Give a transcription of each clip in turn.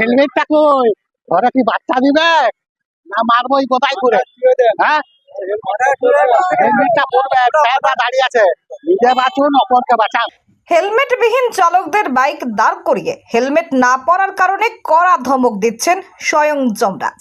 হেলমেটটা কই? কি বাচ্চা দিবে? না মারবো এই কোথায় করে? হ্যাঁ? হেলমেটটা পরবে সাহেবরা দাঁড়িয়ে আছে। নিজে বাঁচুন, অপরকে বাঁচান। হেলমেটবিহীন চালকদের বাইক দাঁড় করিয়ে হেলমেট না পরার কারণে কড়া ধমক দিচ্ছেন স্বয়ং যমরাজ।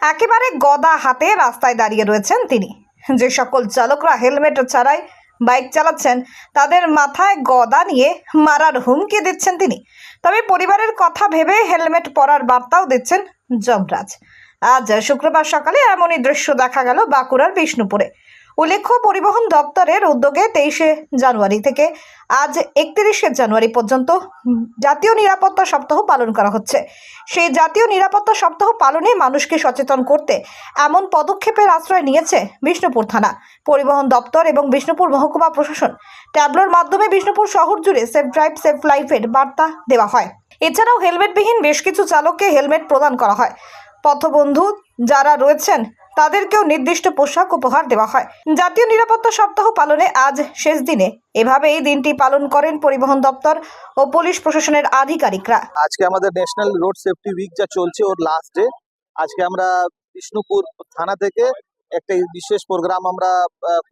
একেবারে গদা হাতে রাস্তায় দাঁড়িয়ে রয়েছেন তিনি। যে সকল চালকরা হেলমেট ছাড়াই বাইক চালাচ্ছেন, তাদের মাথায় গদা নিয়ে মারার হুমকি দিচ্ছেন তিনি। তবে পরিবারের কথা ভেবে হেলমেট পরার বার্তাও দিচ্ছেন যমরাজ। আজ শুক্রবার সকালে এমনই দৃশ্য দেখা গেল বাঁকুড়ার বিষ্ণুপুরে। উল্লেখ্য, পরিবহন দপ্তরের উদ্যোগে তেইশে জানুয়ারি থেকে আজ একত্রিশে জানুয়ারি পর্যন্ত জাতীয় নিরাপত্তা সপ্তাহ পালন করা হচ্ছে। সেই জাতীয় নিরাপত্তা সপ্তাহ পালনে মানুষকে সচেতন করতে এমন পদক্ষেপের আশ্রয় নিয়েছে বিষ্ণুপুর থানা। পরিবহন দপ্তর এবং বিষ্ণুপুর মহকুমা প্রশাসন। ট্যাবলোর মাধ্যমে বিষ্ণুপুর শহর জুড়ে সেফ ড্রাইভ, সেফ লাইফের বার্তা দেওয়া হয়। এছাড়াও হেলমেটবিহীন বেশ কিছু চালককে হেলমেট প্রদান করা হয়। পথবন্ধু যারা রয়েছেন তাদেরকেও নির্দিষ্ট পোশাক উপহার দেওয়া হয়। জাতীয় নিরাপত্তা সপ্তাহ পালনে আজ শেষ দিনে। এভাবে এই দিনটি পালন করেন পরিবহন দপ্তর ও পুলিশ প্রশাসনের আধিকারিকরা। আজকে আমাদের ন্যাশনাল রোড সেফটি উইক যা চলছে ওর লাস্ট ডে আজকে আমরা বিষ্ণুপুর থানা থেকে একটা বিশেষ প্রোগ্রাম আমরা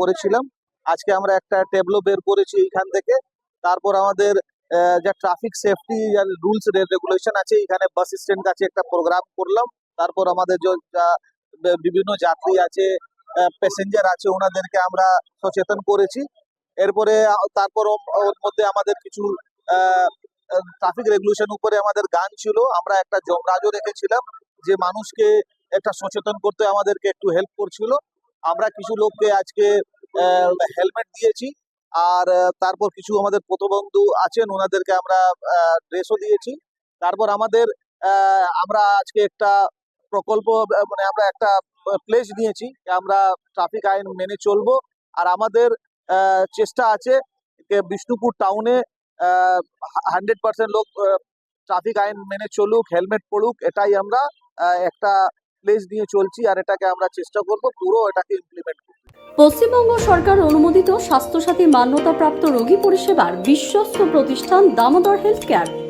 করেছিলাম। আজকে আমরা একটা টেবলো বের করেছি এইখান থেকে। তারপর আমাদের যা ট্রাফিক সেফটি রুলস রেগুলেশন আছে এখানে বাস স্ট্যান্ড কাছে একটা প্রোগ্রাম করলাম। তারপর আমাদের যা বিভিন্ন যাত্রী আছে প্যাসেঞ্জার আছে, ওনাদেরকে আমরা সচেতন করেছি। এরপরে তারপর ওর মধ্যে আমাদের কিছু ট্রাফিক রেগুলেশন উপরে আমাদের গান ছিল। আমরা একটা জমরাজও রেখেছিলাম, যে মানুষকে একটা সচেতন করতে আমাদেরকে একটু হেল্প করছিল। আমরা কিছু লোককে আজকে হেলমেট দিয়েছি, আর তারপর কিছু আমাদের প্রতিবন্ধু আছেন, ওনাদেরকে আমরা ড্রেসও দিয়েছি। তারপর আমাদের আমরা আজকে একটা প্রকল্প মানে আমরা একটা প্লেস নিয়েছি আমরা ট্রাফিক আইন মেনে চলবো। আর আমাদের চেষ্টা আছে বিষ্ণুপুর টাউনে হান্ড্রেড পার্সেন্ট লোক ট্রাফিক আইন মেনে চলুক হেলমেট পড়ুক, এটাই আমরা একটা প্লেস নিয়ে চলছি আর এটাকে আমরা চেষ্টা করব পুরো এটাকে ইমপ্লিমেন্ট পশ্চিমবঙ্গ সরকার অনুমোদিত স্বাস্থ্যসাথী মান্যতাপ্রাপ্ত রোগী পরিষেবার বিশ্বস্ত প্রতিষ্ঠান দামোদর হেলথ কেয়ার।